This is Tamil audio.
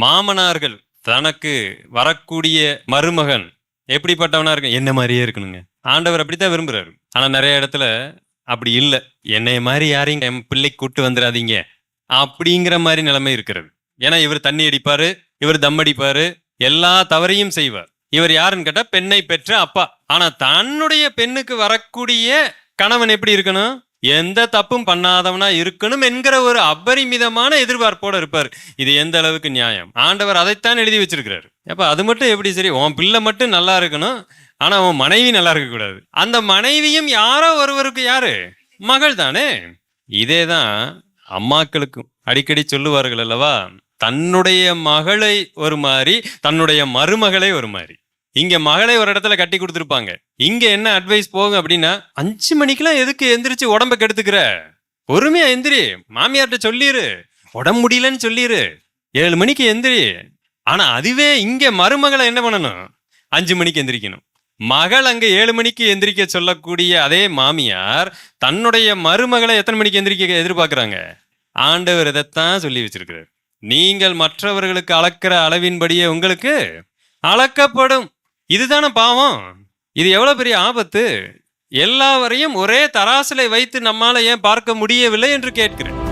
மாமனார்கள் தனக்கு வரக்கூடிய மருமகன் எப்படிப்பட்டவனா இருக்கும் என்ன மாதிரியே இருக்கணுங்க. ஆண்டவர் அப்படித்தான் விரும்புறாரு. ஆனா நிறைய இடத்துல அப்படி இல்லை. என்னைய மாதிரி யாரையும் என் பிள்ளைக்கு கூட்டு வந்துடாதீங்க. அப்படிங்கிற மாதிரி நிலைமை இருக்கிறது. ஏன்னா இவர் தண்ணி அடிப்பாரு இவர் தம் அடிப்பாரு எல்லா தவறையும் செய்வார். இவர் யாருன்னு கேட்டா பெண்ணை பெற்ற அப்பா. ஆனா தன்னுடைய பெண்ணுக்கு வரக்கூடிய கணவன் எப்படி இருக்கணும்? எந்த தப்பும் பண்ணாதவனா இருக்கணும் என்கிற ஒரு அபரிமிதமான எதிர்பார்ப்போட இருப்பார். இது எந்த அளவுக்கு நியாயம்? ஆண்டவர் அதைத்தான் எழுதி வச்சிருக்கிறாரு. அப்ப அது மட்டும் எப்படி சரி? உன் பிள்ளை மட்டும் நல்லா இருக்கணும் ஆனா உன் மனைவி நல்லா இருக்கக்கூடாது. அந்த மனைவியும் யாரோ ஒருவருக்கு யாரு? மகள் தானே. இதேதான் அம்மாக்களுக்கும் அடிக்கடி சொல்லுவார்கள் அல்லவா? தன்னுடைய மகளை ஒரு மாதிரி தன்னுடைய மருமகளை ஒரு மாதிரி இங்க மகளை ஒரு இடத்துல கட்டி கொடுத்துருப்பாங்க. இங்க என்ன அட்வைஸ் போகும் அப்படின்னா அஞ்சு மணிக்கெல்லாம் எதுக்கு எந்திரிச்சு உடம்ப கெடுத்துக்கிற? பொறுமையா எந்திரி. மாமியார்கிட்ட சொல்லிரு. உடம்பு முடியலன்னு சொல்லிரு. ஏழு மணிக்கு எந்திரி. ஆனா அதுவே இங்க மருமகளை என்ன பண்ணணும்? அஞ்சு மணிக்கு எந்திரிக்கணும். மகள் அங்க ஏழு மணிக்கு எந்திரிக்க சொல்லக்கூடிய அதே மாமியார் தன்னுடைய மருமகளை எத்தனை மணிக்கு எந்திரிக்க எதிர்பார்க்கிறாங்க? ஆண்டவர் இதைத்தான் சொல்லி வச்சிருக்கிறார். நீங்கள் மற்றவர்களுக்கு அளக்கிற அளவின்படியே உங்களுக்கு அளக்கப்படும். இதுதானே பாவம்? இது எவ்வளோ பெரிய ஆபத்து? எல்லாவரையும் ஒரே தராசிலை வைத்து நம்மால ஏன் பார்க்க முடியவில்லை என்று கேட்கிறேன்.